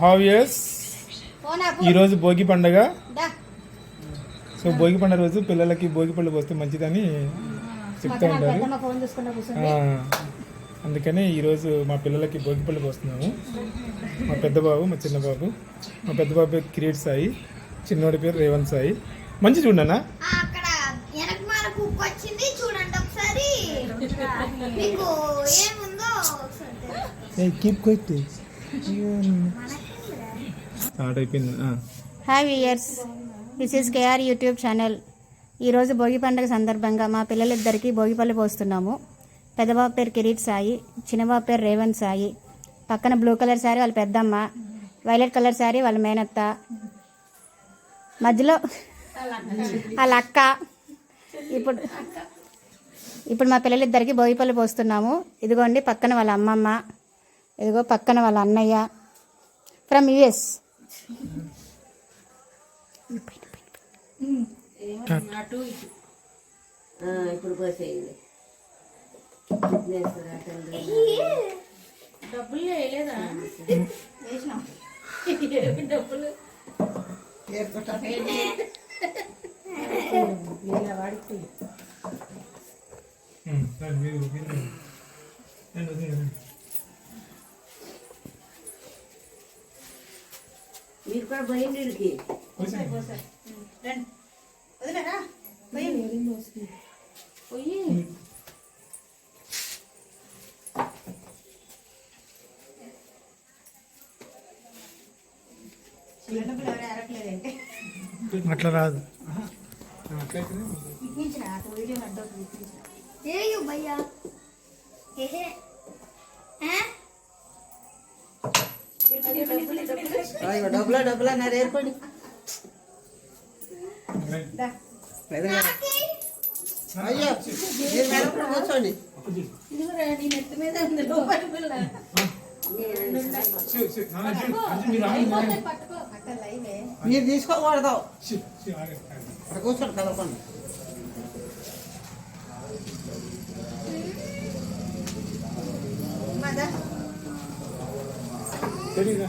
How years ఈరోజు భోగి పండగ. So Bhogi పండుగ రోజు పిల్లలకి భోగి పళ్ళు పోస్తే మంచిదని చెప్తూ ఉంటారు. అందుకని ఈరోజు మా పిల్లలకి భోగి పళ్ళు పోస్తున్నాము. మా పెద్ద బాబు మా చిన్న బాబు మా పెద్ద బాబు పేరు కిరీట్ సాయి. చిన్నోడి పేరు రేవంత్ సాయి. మంచి చూడనా? అక్కడ వెనక మన కుక్క వచ్చింది చూడండి ఒకసారి కీప్ కొట్టి స్టార్ట్ అయిపోయింది ఆ. Hi viewers this is KR YouTube channel ఈరోజు భోగి పండుగ సందర్భంగా మా పిల్లలిద్దరికీ భోగిపల్లి పోస్తున్నాము. పెద్దబాబు పేరు కిరీట్ సాయి చిన్నబాబు పేరు రేవంత్ సాయి. పక్కన బ్లూ కలర్ శారీ వాళ్ళ పెద్దమ్మ వైలెట్ కలర్ శారీ వాళ్ళ మేనత్త. మధ్యలో వాళ్ళ అక్క. ఇప్పుడు ఇప్పుడు మా పిల్లలిద్దరికి భోగిపల్లి పోస్తున్నాము. ఇదిగోండి పక్కన వాళ్ళ అమ్మమ్మ. ఇదిగో పక్కన వాళ్ళ అన్నయ్య ఫ్రమ్ యుఎస్. ఇప్పుడు పోసేయండి విఘ్నేశ్వర తండ్రి డబ్బులు సరే, మీరు మీరు నేను వదిలేను. మీరు కూడా పోయింది వీడికి పోసేయండి. అట్లా రాదు అట్లయితేనే ఏయో భయ్యా డబ్బులా డబ్బులా అన్నారు ఏర్పడి? అయ్యో మీరు మెడపడి కూర్చోండి. మీరు తీసుకోకూడదు. అక్కడ కూర్చోండి కదలకండి తెలీదా?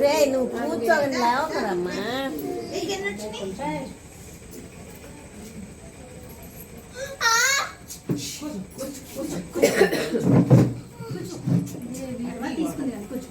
రే నువ్వు కూర్చోని లేవకరమ్మా. నీకు కూర్చో కూర్చో.